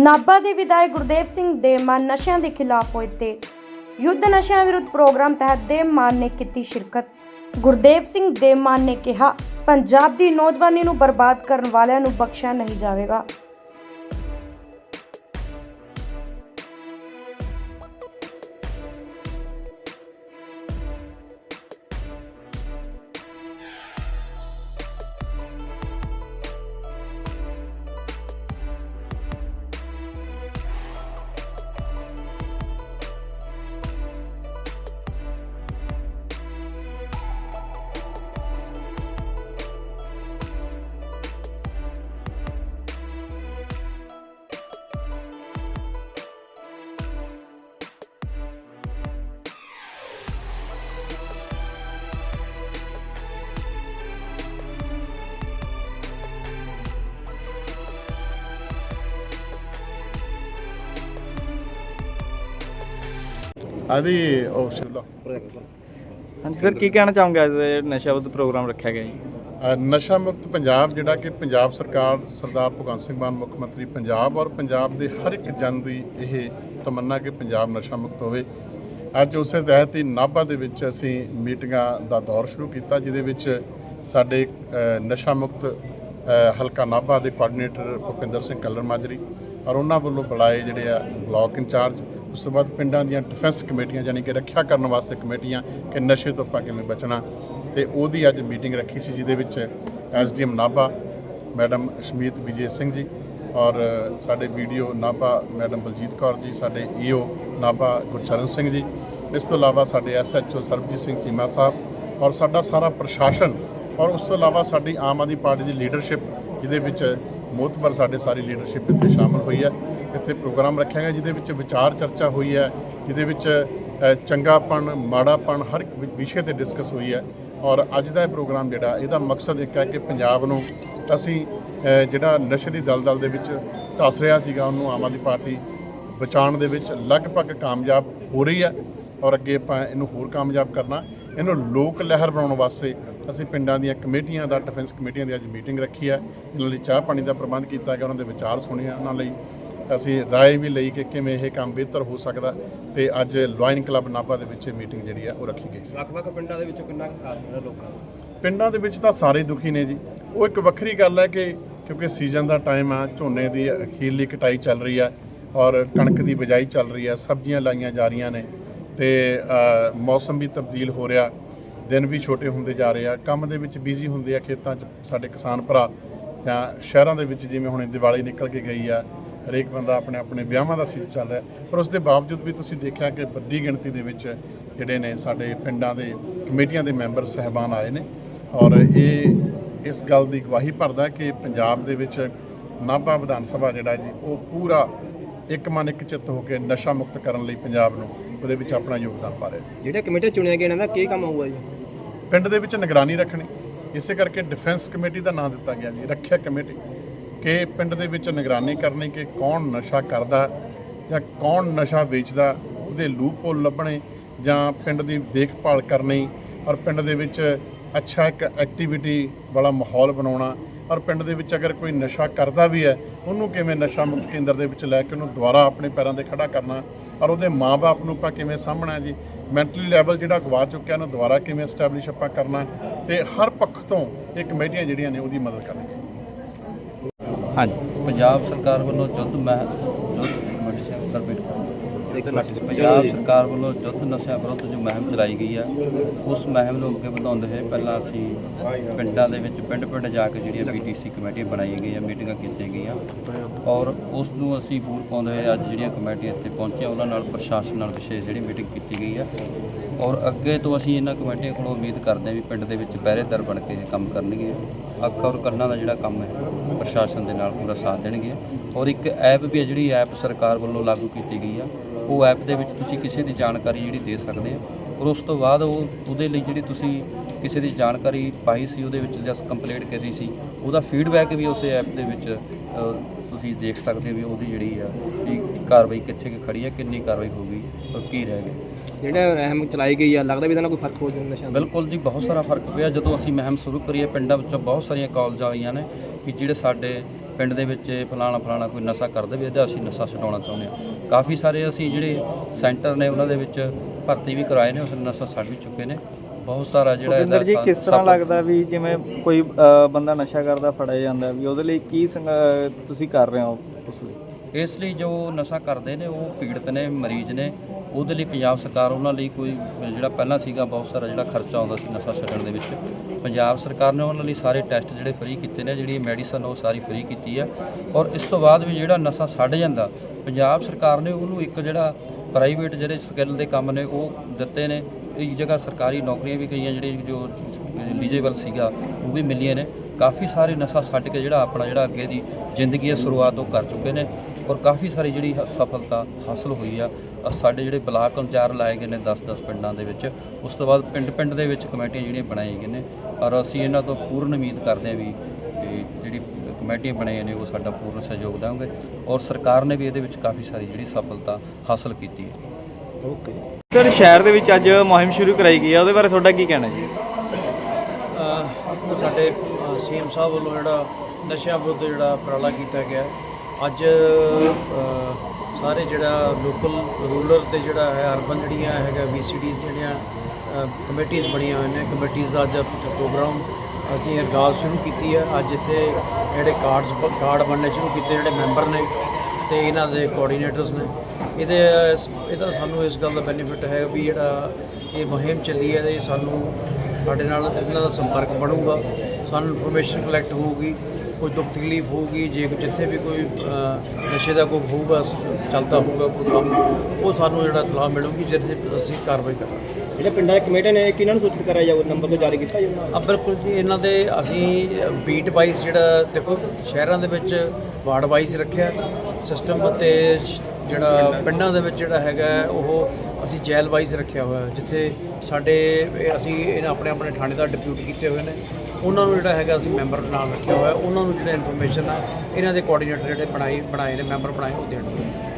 ਨਾਭਾ ਦੇ ਵਿਧਾਇਕ ਗੁਰਦੇਵ ਸਿੰਘ ਦੇਮਾਨ ਨਸ਼ਿਆਂ ਦੇ ਖਿਲਾਫ ਹੋਏ ਤੇਜ਼। ਯੁੱਧ ਨਸ਼ਿਆਂ ਵਿਰੁੱਧ ਪ੍ਰੋਗਰਾਮ ਤਹਿਤ ਦੇਮਾਨ ਨੇ ਕੀਤੀ ਸ਼ਿਰਕਤ। ਗੁਰਦੇਵ ਸਿੰਘ ਦੇਮਾਨ ਨੇ ਕਿਹਾ, ਪੰਜਾਬ ਦੀ ਨੌਜਵਾਨੀ ਨੂੰ ਬਰਬਾਦ ਕਰਨ ਵਾਲਿਆਂ ਨੂੰ ਬਖਸ਼ਿਆ ਨਹੀਂ ਜਾਵੇਗਾ। ਹਾਂਜੀ ਸਰ ਕੀ ਕਹਿਣਾ ਚਾਹੋਗੇ ਅੱਜ ਇਹ ਨਸ਼ਾ ਵਿਰੁੱਧ ਪ੍ਰੋਗਰਾਮ ਰੱਖਿਆ ਗਿਆ ਜੀ? ਅ, ਨਸ਼ਾ ਮੁਕਤ ਪੰਜਾਬ ਜਿਹੜਾ ਕਿ ਪੰਜਾਬ ਸਰਕਾਰ ਸਰਦਾਰ ਭਗਵੰਤ ਸਿੰਘ ਮਾਨ ਮੁੱਖ ਮੰਤਰੀ ਪੰਜਾਬ ਔਰ ਪੰਜਾਬ ਦੇ ਹਰ ਇੱਕ ਜਨ ਦੀ ਇਹ ਤਮੰਨਾ ਕਿ ਪੰਜਾਬ ਨਸ਼ਾ ਮੁਕਤ ਹੋਵੇ। ਅੱਜ ਉਸੇ ਤਹਿਤ ਹੀ ਨਾਭਾ ਦੇ ਵਿੱਚ ਅਸੀਂ ਮੀਟਿੰਗਾਂ ਦਾ ਦੌਰ ਸ਼ੁਰੂ ਕੀਤਾ ਜਿਹਦੇ ਵਿੱਚ ਸਾਡੇ ਅ, ਨਸ਼ਾ ਮੁਕਤ ਅ, ਹਲਕਾ ਨਾਭਾ ਦੇ ਕੋਆਰਡੀਨੇਟਰ ਭੁਪਿੰਦਰ ਸਿੰਘ ਕੱਲਰ ਮਾਜਰੀ ਔਰ ਉਹਨਾਂ ਵੱਲੋਂ ਬੁਲਾਏ ਜਿਹੜੇ ਆ ਬਲਾਕ ਇੰਚਾਰਜ ਉਸ ਤੋਂ ਬਾਅਦ ਪਿੰਡਾਂ ਦੀਆਂ ਡਿਫੈਂਸ ਕਮੇਟੀਆਂ ਯਾਨੀ ਕਿ ਰੱਖਿਆ ਕਰਨ ਵਾਸਤੇ ਕਮੇਟੀਆਂ ਕਿ ਨਸ਼ੇ ਤੋਂ ਆਪਾਂ ਕਿਵੇਂ ਬਚਣਾ। ਤੇ ਉਹਦੀ ਅੱਜ ਮੀਟਿੰਗ ਰੱਖੀ ਸੀ, ਜਿਹਦੇ ਵਿੱਚ ਐਸਡੀਐਮ ਨਾਭਾ, ਮੈਡਮ ਸ਼ਮੀਤ ਵਿਜੇ ਸਿੰਘ ਜੀ ਔਰ ਸਾਡੇ ਵੀਡੀਓ ਨਾਭਾ, ਮੈਡਮ ਬਲਜੀਤ ਕੌਰ ਜੀ, ਸਾਡੇ ਈਓ ਨਾਭਾ ਗੁਰਚਰਨ ਸਿੰਘ ਜੀ। ਇਸ ਤੋਂ ਇਲਾਵਾ ਸਾਡੇ ਐਸਐਚਓ ਸਰਬਜੀਤ ਸਿੰਘ ਚੀਮਾ ਸਾਹਿਬ ਔਰ ਸਾਡਾ ਸਾਰਾ ਪ੍ਰਸ਼ਾਸਨ ਔਰ ਉਸ ਤੋਂ ਇਲਾਵਾ ਸਾਡੀ ਆਮ ਆਦਮੀ ਪਾਰਟੀ ਦੀ ਲੀਡਰਸ਼ਿਪ ਜਿਹਦੇ ਵਿੱਚ ਮੋਤਬਰ ਸਾਡੇ ਸਾਰੀ ਲੀਡਰਸ਼ਿਪ ਇੱਥੇ ਸ਼ਾਮਲ ਹੋਈ ਹੈ। ਇੱਥੇ ਪ੍ਰੋਗਰਾਮ ਰੱਖਿਆ ਗਿਆ, ਜਿਹਦੇ ਵਿੱਚ ਵਿਚਾਰ ਚਰਚਾ ਹੋਈ ਹੈ, ਜਿਹਦੇ ਵਿੱਚ ਚੰਗਾਪਣ, ਮਾੜਾਪਣ ਹਰ ਇੱਕ ਵਿਸ਼ੇ ਤੇ ਡਿਸਕਸ ਹੋਈ ਹੈ ਔਰ ਅੱਜ ਦਾ ਇਹ ਪ੍ਰੋਗਰਾਮ ਜਿਹੜਾ, ਇਹਦਾ ਮਕਸਦ ਇੱਕ ਹੈ ਕਿ ਪੰਜਾਬ ਨੂੰ ਅਸੀਂ ਜਿਹੜਾ ਨਸ਼ੇ ਦੀ ਦਲਦਲ ਦੇ ਵਿੱਚ ਧੱਸ ਰਿਹਾ ਸੀਗਾ, ਉਹਨੂੰ ਆਮ ਆਦਮੀ ਪਾਰਟੀ ਬਚਾਉਣ ਦੇ ਵਿੱਚ ਲਗਭਗ ਕਾਮਯਾਬ ਹੋ ਰਹੀ ਹੈ ਔਰ ਅੱਗੇ ਆਪਾਂ ਇਹਨੂੰ ਹੋਰ ਕਾਮਯਾਬ ਕਰਨਾ। ਇਹਨੂੰ ਲੋਕ ਲਹਿਰ ਬਣਾਉਣ ਵਾਸਤੇ ਅਸੀਂ ਪਿੰਡਾਂ ਦੀਆਂ ਕਮੇਟੀਆਂ ਦਾ ਡਿਫੈਂਸ ਕਮੇਟੀਆਂ ਦੀ ਅੱਜ ਮੀਟਿੰਗ ਰੱਖੀ ਹੈ। ਇਹਨਾਂ ਲਈ ਚਾਹ ਪਾਣੀ ਦਾ ਪ੍ਰਬੰਧ ਕੀਤਾ ਗਿਆ, ਉਹਨਾਂ ਦੇ ਵਿਚਾਰ ਸੁਣੇ ਉਹਨਾਂ ਲਈ ਅਸੀਂ ਰਾਏ ਵੀ ਲਈ ਕਿ ਕਿਵੇਂ ਇਹ ਕੰਮ ਬਿਹਤਰ ਹੋ ਸਕਦਾ ਤੇ ਅੱਜ ਲਾਇਨ ਕਲੱਬ ਨਾਭਾ ਦੇ ਵਿੱਚ ਇਹ ਮੀਟਿੰਗ ਜਿਹੜੀ ਆ ਉਹ ਰੱਖੀ ਗਈ ਸੀ। ਵੱਖ-ਵੱਖ ਪਿੰਡਾਂ ਦੇ ਵਿੱਚੋਂ ਕਿੰਨਾ ਕੁ ਸਾਥ ਮਿਲਿਆ ਲੋਕਾਂ ਦਾ ਪਿੰਡਾਂ ਦੇ ਵਿੱਚ ਤਾਂ ਸਾਰੇ ਦੁਖੀ ਨੇ ਜੀ। ਉਹ ਇੱਕ ਵੱਖਰੀ ਗੱਲ ਹੈ ਕਿ ਕਿਉਂਕਿ ਸੀਜ਼ਨ ਦਾ ਟਾਈਮ ਆ ਝੋਨੇ ਦੀ ਅਖੀਰਲੀ ਕਟਾਈ ਚੱਲ ਰਹੀ ਹੈ ਔਰ ਕਣਕ ਦੀ ਬਿਜਾਈ ਚੱਲ ਰਹੀ ਹੈ ਸਬਜ਼ੀਆਂ ਲਾਈਆਂ ਜਾ ਰਹੀਆਂ ਨੇ ਤੇ ਮੌਸਮ ਵੀ ਤਬਦੀਲ ਹੋ ਰਿਹਾ। ਦਿਨ ਵੀ ਛੋਟੇ ਹੁੰਦੇ ਜਾ ਰਹੇ ਆ। ਕੰਮ ਦੇ ਵਿੱਚ ਬਿਜ਼ੀ ਹੁੰਦੇ ਆ ਖੇਤਾਂ 'ਚ ਸਾਡੇ ਕਿਸਾਨ ਭਰਾ ਜਾਂ ਸ਼ਹਿਰਾਂ ਦੇ ਵਿੱਚ ਜਿਵੇਂ ਹੁਣ ਦੀਵਾਲੀ ਨਿਕਲ ਕੇ ਗਈ ਆ ਹਰੇਕ ਬੰਦਾ ਆਪਣੇ ਆਪਣੇ ਵਿਆਹਾਂ ਦਾ ਸੀਜ਼ਨ ਚੱਲ ਰਿਹਾ ਪਰ ਉਸ ਦੇ ਬਾਵਜੂਦ ਵੀ ਤੁਸੀਂ ਦੇਖਿਆ ਕਿ ਵੱਡੀ ਗਿਣਤੀ ਦੇ ਵਿੱਚ ਜਿਹੜੇ ਨੇ ਸਾਡੇ ਪਿੰਡਾਂ ਦੇ ਕਮੇਟੀਆਂ ਦੇ ਮੈਂਬਰ ਸਹਿਬਾਨ ਆਏ ਨੇ। ਔਰ ਇਹ ਇਸ ਗੱਲ ਦੀ ਗਵਾਹੀ ਭਰਦਾ ਕਿ ਪੰਜਾਬ ਦੇ ਵਿੱਚ ਨਾਭਾ ਵਿਧਾਨ ਸਭਾ ਜਿਹੜਾ ਜੀ ਉਹ ਪੂਰਾ ਇੱਕ ਮਨ ਇੱਕ ਚਿੱਤ ਹੋ ਕੇ ਨਸ਼ਾ ਮੁਕਤ ਕਰਨ ਲਈ ਪੰਜਾਬ ਨੂੰ ਉਹਦੇ ਵਿੱਚ ਆਪਣਾ ਯੋਗਦਾਨ ਪਾ ਰਿਹਾ ਜਿਹੜੇ ਕਮੇਟੀ ਚੁਣਿਆ ਗਿਆ ਇਹਨਾਂ ਦਾ ਕੀ ਕੰਮ ਹੋਊਗਾ ਜੀ? ਪਿੰਡ ਦੇ ਵਿੱਚ ਨਿਗਰਾਨੀ ਰੱਖਣੀ। ਇਸੇ ਕਰਕੇ ਡਿਫੈਂਸ ਕਮੇਟੀ ਦਾ ਨਾਮ ਦਿੱਤਾ ਗਿਆ ਜੀ ਰੱਖਿਆ ਕਮੇਟੀ। ਕਿ ਪਿੰਡ ਦੇ ਵਿੱਚ ਨਿਗਰਾਨੀ ਕਰਨੀ ਕਿ ਕੌਣ ਨਸ਼ਾ ਕਰਦਾ ਜਾਂ ਕੌਣ ਨਸ਼ਾ ਵੇਚਦਾ, ਉਹਦੇ ਲੂਪਹੋਲ ਲੱਭਣੇ ਜਾਂ ਪਿੰਡ ਦੀ ਦੇਖਭਾਲ ਕਰਨੀ ਔਰ ਪਿੰਡ ਦੇ ਵਿੱਚ ਅੱਛਾ ਇੱਕ ਐਕਟੀਵਿਟੀ ਵਾਲਾ ਮਾਹੌਲ ਬਣਾਉਣਾ ਔਰ ਪਿੰਡ ਦੇ ਵਿੱਚ ਅਗਰ ਕੋਈ ਨਸ਼ਾ ਕਰਦਾ ਵੀ ਹੈ, ਉਹਨੂੰ ਕਿਵੇਂ ਨਸ਼ਾ ਮੁਕਤ ਕੇਂਦਰ ਦੇ ਵਿੱਚ ਲੈ ਕੇ ਉਹਨੂੰ ਦੁਬਾਰਾ ਆਪਣੇ ਪੈਰਾਂ ਤੇ ਖੜਾ ਕਰਨਾ ਔਰ ਉਹਦੇ ਮਾਪੇ ਨੂੰ ਆਪਾਂ ਕਿਵੇਂ ਸਾਹਮਣਾ ਜੀ ਮੈਂਟਲੀ ਲੈਵਲ ਜਿਹੜਾ ਗਵਾ ਚੁੱਕਿਆ ਉਹਨੂੰ ਦੁਬਾਰਾ ਕਿਵੇਂ ਐਸਟੈਬਲਿਸ਼ ਆਪਾਂ ਕਰਨਾ ਤੇ ਹਰ ਪੱਖ ਤੋਂ ਇਹ ਕਮੇਟੀਆਂ ਜਿਹੜੀਆਂ ਨੇ ਉਹਦੀ ਮਦਦ ਕਰਨਗੀਆਂ। ਹਾਂਜੀ। ਪੰਜਾਬ ਸਰਕਾਰ ਵੱਲੋਂ ਯੁੱਧ ਮਹਿ ਯੁੱਧ ਮੰਡੀ ਕਰ ਪੰਜਾਬ ਸਰਕਾਰ ਵੱਲੋਂ ਯੁੱਧ ਨਸ਼ਿਆਂ ਵਿਰੁੱਧ ਜੋ ਮੁਹਿੰਮ ਚਲਾਈ ਗਈ ਆ ਉਸ ਮੁਹਿੰਮ ਨੂੰ ਅੱਗੇ ਵਧਾਉਂਦੇ ਹੋਏ ਪਹਿਲਾਂ ਅਸੀਂ ਪਿੰਡਾਂ ਦੇ ਵਿੱਚ ਪਿੰਡ ਪਿੰਡ ਜਾ ਕੇ ਜਿਹੜੀਆਂ ਪੀਟੀਸੀ ਕਮੇਟੀਆਂ ਬਣਾਈਆਂ ਗਈਆਂ ਮੀਟਿੰਗਾਂ ਕੀਤੀਆਂ ਗਈਆਂ। ਔਰ ਉਸ ਨੂੰ ਅਸੀਂ ਪੂਰ ਪਾਉਂਦੇ ਹੋਏ ਅੱਜ ਜਿਹੜੀਆਂ ਕਮੇਟੀਆਂ ਇੱਥੇ ਪਹੁੰਚੀਆਂ ਉਹਨਾਂ ਨਾਲ ਪ੍ਰਸ਼ਾਸਨ ਨਾਲ ਵਿਸ਼ੇਸ਼ ਜਿਹੜੀ ਮੀਟਿੰਗ ਕੀਤੀ ਗਈ ਆ। ਔਰ ਅੱਗੇ ਤੋਂ ਅਸੀਂ ਇਹਨਾਂ ਕਮੇਟੀਆਂ ਕੋਲੋਂ ਉਮੀਦ ਕਰਦੇ ਹਾਂ ਵੀ ਪਿੰਡ ਦੇ ਵਿੱਚ ਪਹਿਰੇਦਾਰ ਬਣ ਕੇ ਇਹ ਕੰਮ ਕਰਨਗੇ ਅੱਖ ਔਰ ਕੰਨਾਂ ਦਾ ਜਿਹੜਾ ਕੰਮ ਹੈ ਪ੍ਰਸ਼ਾਸਨ ਦੇ ਨਾਲ ਪੂਰਾ ਸਾਥ ਦੇਣਗੇ। ਔਰ ਇੱਕ ਐਪ ਵੀ ਹੈ ਜਿਹੜੀ ਐਪ ਸਰਕਾਰ ਵੱਲੋਂ ਲਾਗੂ ਕੀਤੀ ਗਈ ਆ। ਉਹ ਐਪ ਦੇ ਵਿੱਚ ਤੁਸੀਂ ਕਿਸੇ ਦੀ ਜਾਣਕਾਰੀ ਜਿਹੜੀ ਦੇ ਸਕਦੇ ਆ। ਔਰ ਉਸ ਤੋਂ ਬਾਅਦ ਉਹ ਉਹਦੇ ਲਈ ਜਿਹੜੀ ਤੁਸੀਂ ਕਿਸੇ ਦੀ ਜਾਣਕਾਰੀ ਪਾਈ ਸੀ ਉਹਦੇ ਵਿੱਚ ਜਸ ਕੰਪਲੀਟ ਕਰੀ ਸੀ ਉਹਦਾ ਫੀਡਬੈਕ ਵੀ ਉਸੇ ਐਪ ਦੇ ਵਿੱਚ ਤੁਸੀਂ ਦੇਖ ਸਕਦੇ ਹੋ ਵੀ ਉਹਦੀ ਜਿਹੜੀ ਆ ਵੀ ਕਾਰਵਾਈ ਕਿੱਥੇ ਕੁ ਖੜੀ ਹੈ ਕਿੰਨੀ ਕਾਰਵਾਈ ਹੋ ਗਈ ਔਰ ਕੀ ਰਹਿ ਗਿਆ ਜਿਹੜਾ ਰਹਿਮ ਚਲਾਈ ਗਈ ਆ ਲੱਗਦਾ ਵੀ ਇਹਦਾ ਨਾਲ ਕੋਈ ਫ਼ਰਕ ਹੋ ਜਾਊ ਨਸ਼ਾ ਬਿਲਕੁਲ ਜੀ ਬਹੁਤ ਸਾਰਾ ਫ਼ਰਕ ਪਿਆ। ਜਦੋਂ ਅਸੀਂ ਮੁਹਿੰਮ ਸ਼ੁਰੂ ਕਰੀਏ ਪਿੰਡਾਂ ਵਿੱਚੋਂ ਬਹੁਤ ਸਾਰੀਆਂ ਕਾਲਜਾਂ ਆਈਆਂ ਨੇ ਕਿ ਜਿਹੜੇ ਸਾਡੇ ਪਿੰਡ ਦੇ ਵਿੱਚ ਫਲਾਣਾ ਫਲਾਣਾ ਕੋਈ ਨਸ਼ਾ ਕਰਦੇ ਵੀ ਇਹਦਾ ਅਸੀਂ ਨਸ਼ਾ ਛਡਾਉਣਾ ਚਾਹੁੰਦੇ ਹਾਂ। ਕਾਫੀ ਸਾਰੇ ਅਸੀਂ ਜਿਹੜੇ ਸੈਂਟਰ ਨੇ ਉਹਨਾਂ ਦੇ ਵਿੱਚ ਭਰਤੀ ਵੀ ਕਰਾਏ ਨੇ ਉਸ ਨਸ਼ਾ ਛੱਡ ਵੀ ਚੁੱਕੇ ਨੇ। ਬਹੁਤ ਸਾਰਾ ਜਿਹੜਾ ਭੁਪਿੰਦਰ ਜੀ ਕਿਸ ਤਰ੍ਹਾਂ ਲੱਗਦਾ ਵੀ ਜਿਵੇਂ ਕੋਈ ਬੰਦਾ ਨਸ਼ਾ ਕਰਦਾ ਫੜਿਆ ਜਾਂਦਾ ਵੀ ਉਹਦੇ ਲਈ ਕੀ ਤੁਸੀਂ ਕਰ ਰਹੇ ਹੋ ਉਸ ਲਈ? ਇਸ ਲਈ ਜੋ ਨਸ਼ਾ ਕਰਦੇ ਨੇ ਉਹ ਪੀੜਤ ਨੇ ਮਰੀਜ਼ ਨੇ। ਉਹਦੇ ਲਈ ਪੰਜਾਬ ਸਰਕਾਰ ਉਹਨਾਂ ਲਈ ਕੋਈ, ਜਿਹੜਾ ਪਹਿਲਾਂ ਸੀਗਾ ਬਹੁਤ ਸਾਰਾ ਜਿਹੜਾ ਖਰਚਾ ਆਉਂਦਾ ਸੀ ਨਸ਼ਾ ਛੱਡਣ ਦੇ ਵਿੱਚ, ਪੰਜਾਬ ਸਰਕਾਰ ਨੇ ਉਹਨਾਂ ਲਈ ਸਾਰੇ ਟੈਸਟ ਜਿਹੜੇ ਫ੍ਰੀ ਕੀਤੇ ਨੇ, ਜਿਹੜੀ ਮੈਡੀਸਨ ਉਹ ਸਾਰੀ ਫ੍ਰੀ ਕੀਤੀ ਆ। ਔਰ ਇਸ ਤੋਂ ਬਾਅਦ ਵੀ ਜਿਹੜਾ ਨਸ਼ਾ ਛੱਡ ਜਾਂਦਾ, ਪੰਜਾਬ ਸਰਕਾਰ ਨੇ ਉਹਨੂੰ ਇੱਕ ਜਿਹੜਾ ਪ੍ਰਾਈਵੇਟ ਜਿਹੜੇ ਸਕਿੱਲ ਦੇ ਕੰਮ ਨੇ ਉਹ ਦਿੱਤੇ ਨੇ। ਇੱਕ ਜਗ੍ਹਾ ਸਰਕਾਰੀ ਨੌਕਰੀਆਂ ਵੀ ਕਈਆਂ ਜਿਹੜੀ ਜੋ ਐਲੀਜੀਬਲ ਸੀਗਾ, ਉਹ ਵੀ ਮਿਲੀਆਂ ਨੇ। ਕਾਫੀ ਸਾਰੇ ਨਸ਼ਾ ਛੱਡ ਕੇ ਜਿਹੜਾ ਆਪਣਾ ਜਿਹੜਾ ਅੱਗੇ ਦੀ ਜ਼ਿੰਦਗੀ ਹੈ ਸ਼ੁਰੂਆਤ ਉਹ ਕਰ ਚੁੱਕੇ ਨੇ। ਔਰ ਕਾਫੀ ਸਾਰੀ ਜਿਹੜੀ ਸਫਲਤਾ ਹਾਸਲ ਹੋਈ ਆ। ਸਾਡੇ ਜਿਹੜੇ ਬਲਾਕ ਅੰਚਾਰ ਲਾਏ ਗਏ ਨੇ 10-10 ਪਿੰਡਾਂ ਦੇ ਵਿੱਚ ਉਸ ਤੋਂ ਬਾਅਦ ਪਿੰਡ-ਪਿੰਡ ਦੇ ਵਿੱਚ ਕਮੇਟੀਆਂ ਜਿਹੜੀਆਂ ਬਣਾਈਆਂ ਗਈਆਂ ਨੇ ਔਰ ਅਸੀਂ ਇਹਨਾਂ ਤੋਂ ਪੂਰਨ ਉਮੀਦ ਕਰਦੇ ਹਾਂ ਵੀ ਜਿਹੜੀ ਕਮੇਟੀਆਂ ਬਣਾਈਆਂ ਨੇ ਉਹ ਸਾਡਾ ਪੂਰਨ ਸਹਿਯੋਗ ਦੇਣਗੇ ਔਰ ਸਰਕਾਰ ਨੇ ਵੀ ਇਹਦੇ ਵਿੱਚ ਕਾਫੀ ਸਾਰੀ ਜਿਹੜੀ ਸਫਲਤਾ ਹਾਸਲ ਕੀਤੀ ਹੈ ਓਕੇ ਸਰ ਸ਼ਹਿਰ ਦੇ ਵਿੱਚ ਅੱਜ ਮੁਹਿੰਮ ਸ਼ੁਰੂ ਕਰਾਈ ਗਈ ਹੈ ਉਹਦੇ ਬਾਰੇ ਤੁਹਾਡਾ ਕੀ ਕਹਿਣਾ ਜੀ ਸਾਡੇ ਸੀਐਮ ਸਾਹਿਬ ਵੱਲੋਂ ਜਿਹੜਾ ਨਸ਼ਿਆਂ ਵਿਰੁੱਧ ਜਿਹੜਾ ਉਪਰਾਲਾ ਕੀਤਾ ਗਿਆ ਹੈ। ਅੱਜ ਸਾਰੇ ਜਿਹੜਾ ਲੋਕਲ ਰੂਰਲ ਤੇ ਜਿਹੜਾ ਹੈ ਅਰਬਨ ਜਿਹੜੀਆਂ ਹੈਗਾ ਵੀਸੀਡੀਜ਼ ਜਿਹੜੀਆਂ ਕਮੇਟੀਆਂ ਬਣੀਆਂ ਹੋਈਆਂ ਨੇ, ਕਮੇਟੀਆਂ ਦਾ ਅੱਜ ਪ੍ਰੋਗਰਾਮ ਅਸੀਂ ਅਰਗਾਜ਼ ਸ਼ੁਰੂ ਕੀਤੀ ਹੈ। ਅੱਜ ਇੱਥੇ ਜਿਹੜੇ ਕਾਰਡਸ ਕਾਰਡ ਬਣਨੇ ਸ਼ੁਰੂ ਕੀਤੇ ਜਿਹੜੇ ਮੈਂਬਰ ਨੇ ਤੇ ਇਹਨਾਂ ਦੇ ਕੋਆਰਡੀਨੇਟਰਸ ਨੇ। ਇਹਦੇ, ਇਹਦਾ ਸਾਨੂੰ ਇਸ ਗੱਲ ਦਾ ਬੈਨੀਫਿਟ ਹੈ ਵੀ ਜਿਹੜਾ ਇਹ ਮੁਹਿੰਮ ਚੱਲੀ ਹੈ ਤੇ ਸਾਨੂੰ ਸਾਡੇ ਨਾਲ ਇਹਨਾਂ ਦਾ ਸੰਪਰਕ ਬਣੂਗਾ, ਸਾਨੂੰ ਇਨਫੋਰਮੇਸ਼ਨ ਕਲੈਕਟ ਹੋਊਗੀ। ਕੋਈ ਦੁੱਖ ਤਕਲੀਫ ਹੋਊਗੀ ਜੇ ਜਿੱਥੇ ਵੀ ਕੋਈ ਨਸ਼ੇ ਦਾ ਕੋਈ ਹੋਊਗਾ ਚੱਲਦਾ ਹੋਊਗਾ ਕੋਈ ਕੰਮ ਉਹ ਸਾਨੂੰ ਜਿਹੜਾ ਤਲਾਹ ਮਿਲੂਗੀ ਜਿਹਦੇ ਅਸੀਂ ਕਾਰਵਾਈ ਕਰਾਂਗੇ। ਜਿਹੜੇ ਪਿੰਡਾਂ ਦੇ ਕਮੇਟੀ ਨੇ ਕਿਹਨਾਂ ਨੂੰ ਸੂਚਿਤ ਕਰਾਇਆ ਜਾਊ ਨੰਬਰ ਤੋਂ ਜਾਰੀ ਕੀਤਾ ਜਾਊਗਾ ਆ ਬਿਲਕੁਲ ਜੀ ਇਹਨਾਂ ਦੇ ਅਸੀਂ ਬੀਟ ਵਾਈਜ਼ ਜਿਹੜਾ ਦੇਖੋ ਸ਼ਹਿਰਾਂ ਦੇ ਵਿੱਚ ਵਾਰਡ ਵਾਈਜ਼ ਰੱਖਿਆ ਸਿਸਟਮ ਤੇ ਜਿਹੜਾ ਪਿੰਡਾਂ ਦੇ ਵਿੱਚ ਜਿਹੜਾ ਹੈਗਾ ਉਹ ਅਸੀਂ ਜੈਲ ਵਾਈਜ਼ ਰੱਖਿਆ ਹੋਇਆ ਜਿੱਥੇ ਸਾਡੇ ਅਸੀਂ ਇਹਨਾਂ ਆਪਣੇ ਆਪਣੇ ਥਾਣੇ ਦਾ ਡਿਪਿਊਟ ਕੀਤੇ ਹੋਏ ਨੇ। ਉਹਨਾਂ ਨੂੰ ਜਿਹੜਾ ਹੈਗਾ ਅਸੀਂ ਮੈਂਬਰ ਨਾਲ ਰੱਖਿਆ ਹੋਇਆ, ਉਹਨਾਂ ਨੂੰ ਜਿਹੜਾ ਇਨਫੋਰਮੇਸ਼ਨ ਆ, ਇਹਨਾਂ ਦੇ ਕੋਆਰਡੀਨੇਟਰ ਜਿਹੜੇ ਬਣਾਏ ਬਣਾਏ ਨੇ, ਮੈਂਬਰ ਬਣਾਏ ਉਹ ਦੇਣਗੇ।